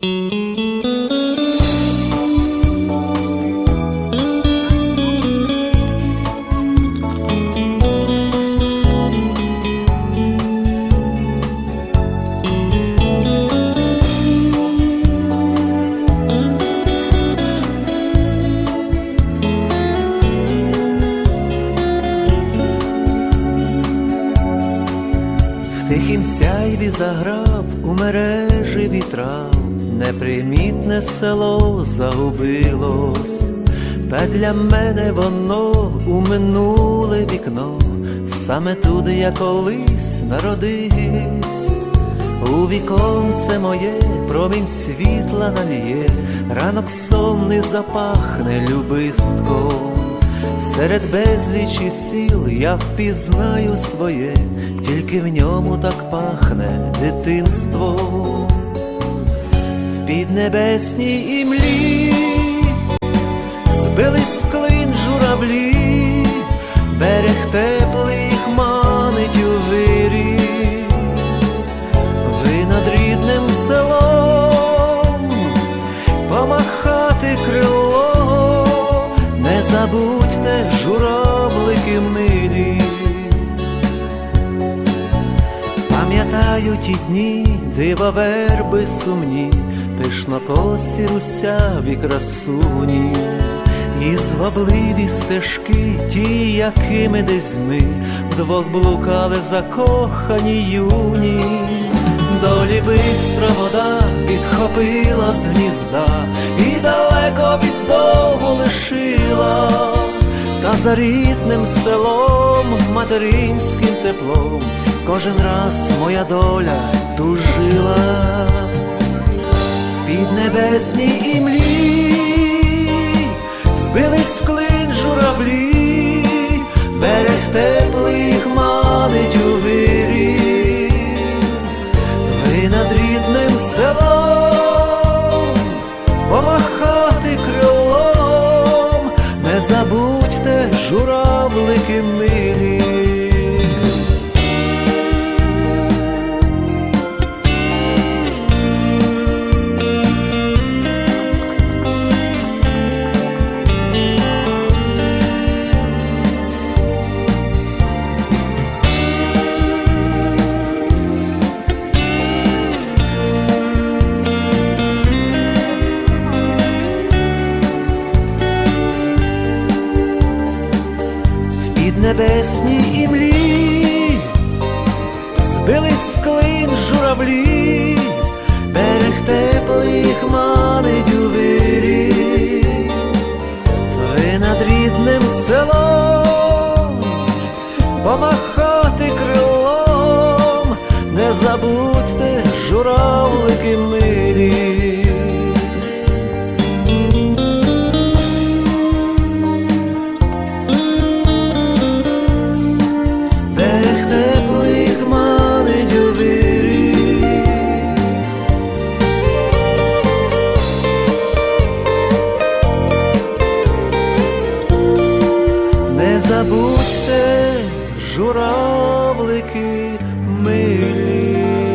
Тихім сяйві заграв у мережі вітрав, непримітне село загубилось, та для мене воно у минуле вікно, саме туди я колись народився. У віконце моє промінь світла наліє, ранок сонний запахне любистком. Серед безлічі сіл я впізнаю своє, тільки в ньому так пахне дитинство. В піднебесній імлі. Збились в клин журавлі, берег теплий їх у вирі. Ви над рідним селом. Помахати крило, не забудьте журавлики милі. Пам'ятаю ті дні, дива верби сумні, пишнокосі русяві красуні, і звабливі стежки, ті, якими десь ми вдвох блукали закохані юні. Долі бистра вода підхопила з гнізда і далеко від дому лишила, та за рідним селом, материнським теплом, кожен раз моя доля тужила під небесній імлі, збились в клин журавлі, берег теплий їх у вирі. Ви над рідним селом помахати крилом, не забудьте журавлики милі. В піднебесній імлі, збились в клин журавлі, берег теплий манить у вирі, ви над рідним селом помахати крилом, не забудьте журавлики милі. Забудьте журавлики милі.